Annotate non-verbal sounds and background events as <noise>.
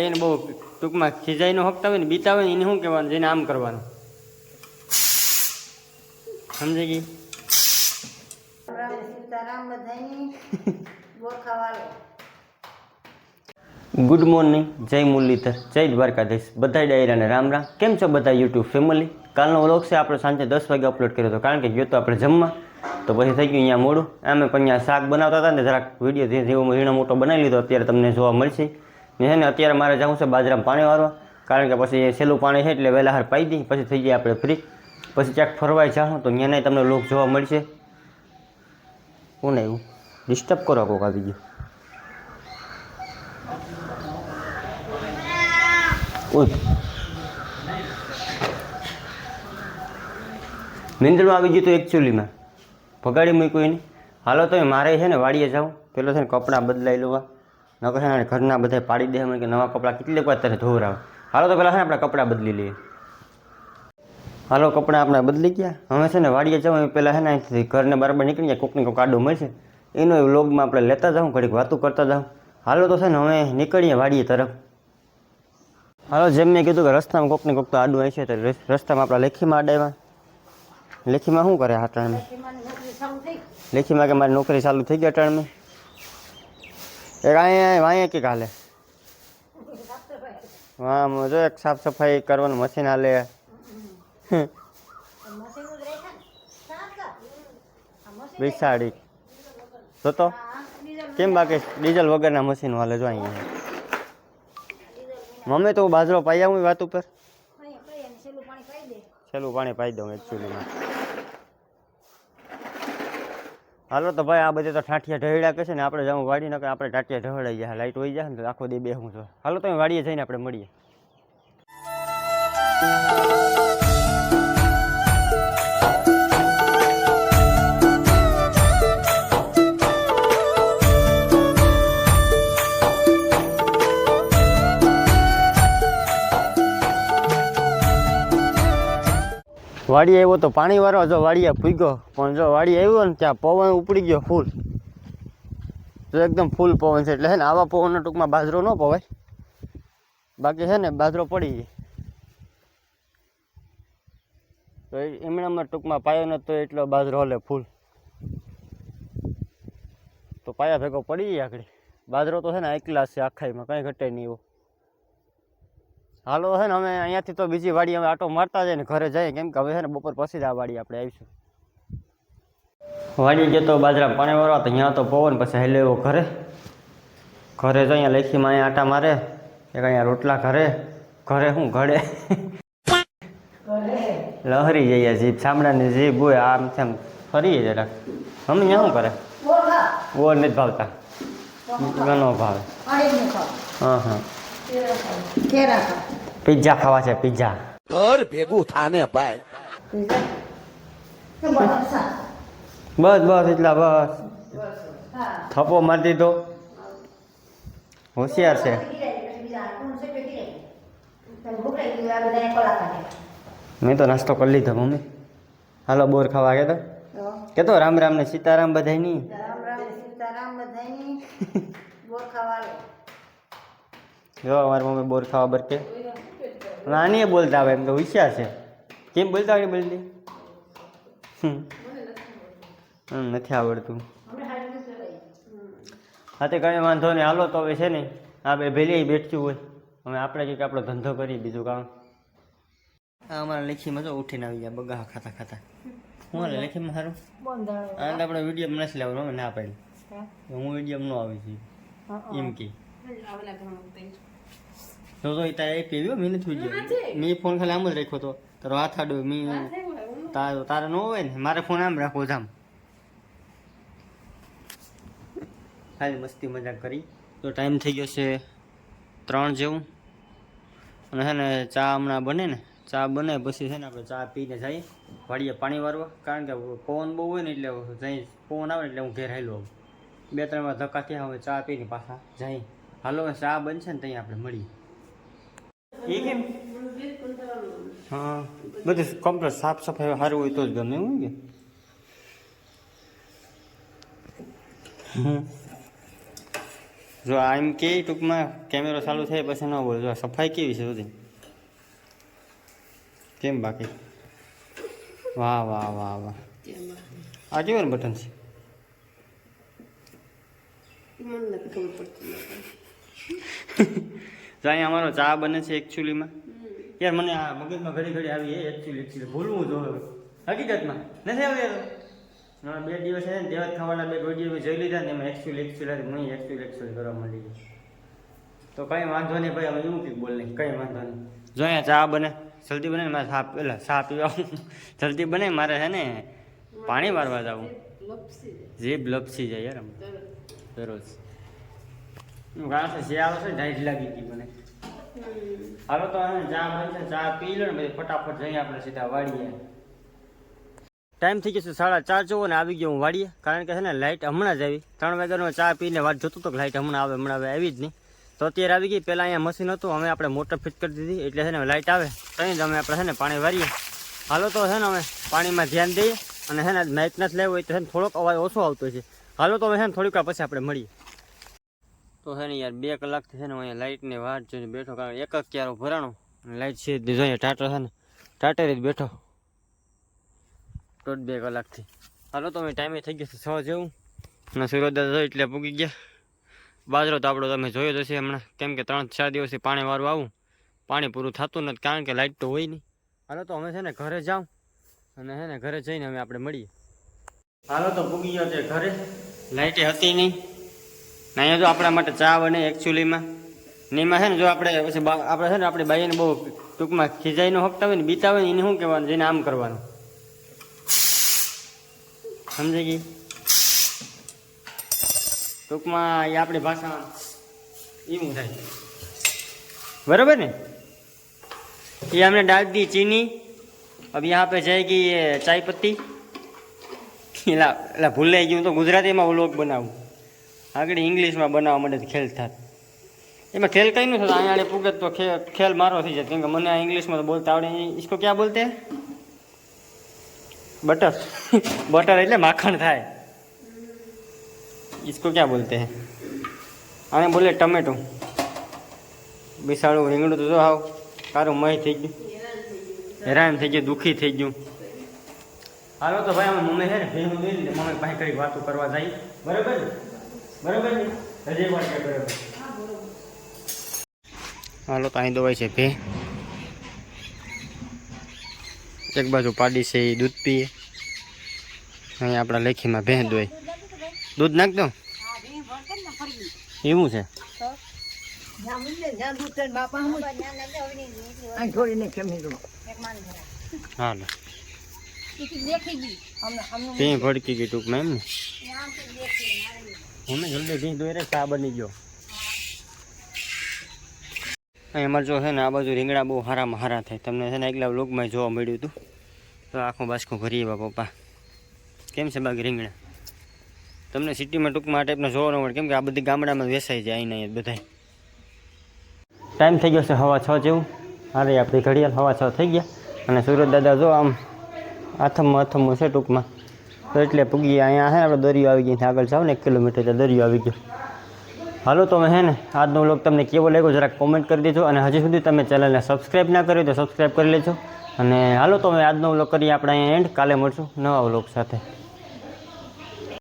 એને બહુ ટૂંકમાં ખીજાઈનો હકતા હોય ને બીતા હોય એને શું કહેવાનું? જેને આમ કરવાનું. સમજે ગઈ? Good morning. જય મુરલીધર. જય દ્વારકાધીશ. બધા ડાયરાને રામ રામ. કેમ છો બધા યુટ્યુબ ફેમિલી? કાલનો વ્લોગ છે, આપણે સાંજે દસ વાગે અપલોડ કર્યો હતો. કારણ કે ગયો તો આપણે જમવા. તો પછી થઈ ગયું અહીંયા મોડું. અમે પણ અહીંયા શાક બનાવતા હતા ને જરાક વીડિયો જે જેવો ઝીણો મોટો બનાવી લીધો, અત્યારે તમને જોવા મળશે. ને છે ને અત્યારે મારે જવું છે બાજરામાં પાણી વાળવા, કારણ કે પછી છેલ્લું પાણી છે એટલે વહેલા હાર પાઈ દઈ પછી થઈ જાય આપણે ફ્રી પછી ક્યાંક ફરવાય જાઉં તો ત્યાં તમને લોક જોવા મળશે. કોને એવું ડિસ્ટર્બ કરો કોક આવી ગયું. ઓય નિંદણમાં આવી ગયું તો એકચ્યુઅલીમાં ભગાડી મૂક્યું એને. હાલો તો મારે છે ને વાડીએ જાઉં પેલો છે ને કપડાં બદલાઈ લેવા. નકર છે ને ઘરના બધા પાડી દે. એમ કે નવા કપડાં કેટલીક વાર તારે ધોવરાવે? હાલો તો પહેલાં છે ને આપણે કપડાં બદલી લઈએ. હાલો કપડાં આપણે બદલી ગયા? હવે છે ને વાડીએ જાઉં એ પહેલાં છે ને અહીંથી ઘરને બરાબર નીકળી જાય કોકને કોક આડો મળશે. એનો એ વ્લોગમાં આપણે લેતા જાઉં ઘડીક વાતું કરતા જાઉં. હાલો તો છે ને હવે નીકળીએ વાડીએ તરફ. હાલો જેમ મેં કીધું કે રસ્તામાં કોક ને કોક તો આડું આવી છે તો રસ- રસ્તામાં આપણા લેખીમાં આડાવ્યા લેખીમાં શું કરે આ ટાણમાં મારી નોકરી શરૂ થઈ લેખીમાં કે મારી નોકરી ચાલુ થઈ ગયા ટાણમાં એક અહીંયા અહીંયા કે હાલે હા મ- જો એક સાફ સફાઈ કરવાનું મશીન હાલે મશીન જ રહેશે ને સાફ કર. આ મશીન બેસાડી જોતો આ ડીઝલ કેમ બાકી ડીઝલ વગરના મશીન હાલે જો અહીંયા મમ્મી તો બાજરો પાઈ આવું વાત ઉપર અહીંયા કઈ અને છેલ્લું પાણી પાઈ દે છેલ્લું પાણી પાઈ દઉં એકચ્યુઅલીમાં હાલો તો ભાઈ, આ બધે તો ઠાઠિયા ઢળ્યા કહેશે ને, આપણે જાઉં વાડી નકર આપણે ઠાઠિયા ઢળાઈ જાય લાઈટ હોઈ જાય ને, તો આખો દે બેહું છું. હાલો તમે વાડીએ જઈને આપણે મળીએ. વાડી આવ્યો તો પાણી વાળો જો વાડીએ ભૂગ્યો. પણ જો વાડી આવ્યો ને ત્યાં પવન ઉપડી ગયો ફૂલ જો એકદમ ફૂલ પવન છે. એટલે હે ને આવા પવનનો ટૂંકમાં બાજરો ન પવાય. બાકી છે ને બાજરો પડી જાય તો એમણામાં ટૂંકમાં પાયો ન તો એટલો બાજરો હલે ફૂલ તો પાયા ભેગો પડી જાય આગળ. બાજરો તો છે ને એકલા છે આખાઈમાં કંઈ ઘટે નહીં એવો. હાલો છે ને અમે અહીંયાથી તો બીજી વાડી અમે આટો મારતા જાય ને ઘરે જઈએ. કેમ કે હવે છે ને બપોર પછી જ આ વાડી આપણે આવીશું. વાડી જતો બાજરા પાણી વાળવા તો અહીંયા તો પવન પછી હેલો એવો ઘરે. ઘરે અહીંયા લેખીમાં અહીંયા આટા મારે. એક અહીંયા રોટલા ઘરે. ઘરે શું ઘડે? લહરી જઈએ જીભ ચામડાની જીભ હોય આમ તેમ ફરીએ જરાક. મમ્મી શું કરે? ખા. નથી ભાવતા. ઘણો ભાવે. ને હા હા. કેરા પિઝા ખાવા છે પિઝા. ઘર ભેગું થાને ભાઈ. બસ બસ એટલા બસ. થપો થપ્પો મારી દીધો. હોશિયાર છે. મેં તો નાસ્તો કરી લીધો મમ્મી. હાલો બોર ખાવા કે તો. કે તો રામ રામ ને સીતારામ બધાય નહીં રામ રામ સીતારામ બધાની ગોરખાવાળો <laughs> જો અમારી મમ્મી બોર ખાવા બરકે. નાની બોલતા આવે એમ તો હોશિયાર છે. કેમ બોલતા આવડે બોલતી? નથી આવડતું. હા તે કંઈ વાંધો નહીં. હાલો તો હવે છે ને આ બે ભેલી બેઠ્યું હોય. હવે આપણે કંઈક આપણો ધંધો કરીએ બીજું કામ. આ અમારા લેખીમાં જો ઉઠીને આવી ગયા બગા ખાતા ખાતા. હું હાલે લેખીમાં સારું આ આપણે વીડિયો નથી લેવાનો અમે ના પાડી. હું. વીડિયો ન આવી છું એમ કે. તો તો એ તારે પીવ્યો મેં નથી વીડિયો મેં ફોન ખાલી આમ જ રાખ્યો હતો. તારો હાથ આડો મેં તારો તારે ન હોય ને મારે ફોન આમ રાખવો જામ ખાલી મસ્તી મજાક કરી. તો ટાઈમ થઈ ગયો છે ત્રણ જેવું. અને છે ને ચા હમણાં બને ને ચા બને પછી છે ને આપણે ચા પીને જઈએ. વાડીએ પાણી વારવા. કારણ કે પવન બહુ હોય ને એટલે જઈ પવન આવે એટલે હું ઘેર હેલો આવું. બે ત્રણ વાર ધક્કા થયા હવે ચા પીને પાછા જઈ હાલો ચા બનશે ને ત્યાં આપણે મળીએ. એ કેમ હા બધું કમ્પ્લીટ સાફ સફાઈ સારું હોય તો જ ગમે એવું કે હમ જો આ એમ કે ટૂંકમાં કેમેરો ચાલુ થાય પછી ન બોલ જો સફાઈ કેવી છે બધી કેમ બાકી વાહ વાહ વાહ વાહ આ કેવું બટન છે જો અહીંયા અમારો ચા બને છે એકચ્યુઅલીમાં યાર મને આ મગજમાં ઘડી ઘડી આવી એકચ્યુઅલી એકચ્યુઅલી ભૂલવું જોઈએ હકીકતમાં. નથી આવી ના બે દિવસ છે ને જ ખાવાના બે વીડિયો જોઈ લીધા ને એમાં એકચ્યુઅલી એકચ્યુઅલી હું એકચ્યુઅલી એકચ્યુઅલી કરવા ગઈ તો કંઈ વાંધો નહીં ભાઈ અમે એવું કંઈક બોલ નહીં કંઈ વાંધો નહીં. જો અહીંયા ચા બને. જલ્દી બને મારે સાપ પેલા સાપ પીવા જલ્દી બને મારે છે ને પાણી મારવા જવું. જીભ લપસી જાય યાર દરરોજ. ઢાઈટ લાગી ગઈ મને. ટાઈમ થઈ ગયો છે સાડા ચાર જોવો ને આવી ગયો હું વાડીએ. કારણ કે છે ને લાઇટ હમણાં જ આવી. ત્રણ વાગ્યાનો ચા પીને વાત જોતો હતો કે લાઇટ હમણાં આવે હમણાં આવે, આવી જ નહીં. તો અત્યારે આવી ગઈ. પહેલાં અહીંયા મશીન હતું અમે આપણે મોટર ફિટ કરી દીધી. એટલે છે ને લાઇટ આવે. તઈ જ અમે આપણે છે ને, પાણી વારીએ. હાલો તો છે ને, અમે પાણીમાં ધ્યાન દઈએ. અને છે ને માઇક નથી લેવું હોય તો થોડોક અવાજ ઓછો આવતો છે. હાલો તો હવે છે ને, થોડીક વાર પછી આપણે મળીએ. તો છે ને યાર, બે કલાકથી છે ને અહીંયા લાઇટની વાટ જોઈને બેઠો, કારણ એક જ ક્યારો ભરાણો લાઇટ છે જ જોઈએ ટાટર છે ને, ટાટરે જ બેઠો. દોઢ બે કલાકથી. હાલો, તો અમે ટાઈમે થઈ ગયો છે જેવું, અને સૂર્યોદય એટલે પૂગી ગયા. બાજરો તો આપણો તમે જોયો જ હશે હમણાં, કેમ કે ત્રણ ચાર દિવસથી પાણી વાળું આવું, પાણી પૂરું થતું નથી, કારણ કે લાઇટ તો હોય નહીં. હાલો, તો અમે છે ને ઘરે જાઉં, અને છે ને ઘરે જઈને અમે આપણે મળીએ. હાલો, તો પૂગી ગયો છે ઘરે. લાઇટે હતી નહીં. ને અહીંયા જો આપણા માટે ચા બને એકચ્યુઅલીમાં ને એમાં છે ને જો આપણે પછી બા- આપણે છે ને આપણી બાઈને બહુ ટૂંકમાં ખીજાઈને હકતા હોય ને બીતા હોય ને એને શું કહેવાનું જેને આમ કરવાનું સમજી ગઈ ટૂંકમાં એ આપણી ભાષા એવું થાય बराबर ने ये हमने डाल दी चीनी अब यहाँ पे जाएगी ये चाय पत्ती એલા એલા ભૂલાઈ ગયું તો ગુજરાતીમાં વ્લોગ બનાવું આગળ ઇંગ્લિશમાં બનાવવા માટે ખેલ થાત. એમાં ખેલ કઈ નહીં થતા? અહીંયા પૂગત તો ખેલ મારો થઈ જાય. કેમ કે મને આ ઇંગ્લિશમાં તો બોલતા આવડે ઇસકો ક્યાં બોલતે? બટર. <laughs> બટર એટલે માખણ થાય. ઇસકો ક્યાં બોલતે? આને બોલે ટમેટું. બિસાડું, રીંગણું તો જો આવ તારું મય થઈ ગયું. હેરાન થઈ ગયું, દુઃખી થઈ ગયું. હાલો તો ભાઈ અમે મમ્મી હે ને મમ્મી કઈ વાતો કરવા જાય. બરાબર? બરાબર ને હજી કે બરાબર હાલો તો અહીં દવાઈ છે ભે. એક બાજુ પાડી છે એ દૂધ પીએ. અહીં આપણા લેખીમાં ભેં દોય. દૂધ નાખ દો. હા બે ભરતે ને ફરી એવું છે હાલો. ભડકી ગઈ ટૂંકમાં એમ ને? આમ તો દેખી મારે હું જલ્દી ઘી દોઈ રે ચા બની ગયો. એમાં જો છે ને, આ બાજુ રીંગણા બહુ હારામાં હારા થાય. તમને છે ને એકલા વ્લોગમાં જોવા મળ્યું હતું. તો આખું બાસકું ભરી એવા પપ્પા કેમ છે બાકી રીંગણા? તમને સિટીમાં ટૂંકમાં આ ટાઈપના જોવા ન મળે કેમ કે આ બધી ગામડામાં વેસાઈ જાય અહીંના અહીંયા બધા ટાઈમ થઈ ગયો છે હવા છ જેવું. હારે આપણી ઘડિયાળ હવા છ થઈ ગયા. અને સુરત દાદા જો આમ આથમમાં આથમમાં છે ટૂંકમાં. તો એટલે પૂગી અહીંયા છે ને આપણે દરિયો આવી ગઈ આગળ જાવ ને એક કિલોમીટર દરિયો આવી ગયો. હાલો તો હે ને આજનો વ્લોગ તમને કેવો લાગ્યો જરાક કોમેન્ટ કરી દેજો અને હજી સુધી તમે ચેનલને સબસ્ક્રાઈબ ના કરી તો સબસ્ક્રાઈબ કરી લેજો. અને હાલો તો હવે આજનો વ્લોગ કરીએ, આપણે અહીંયા એન્ડ કાલે મળશું નવા વ્લોગ સાથે.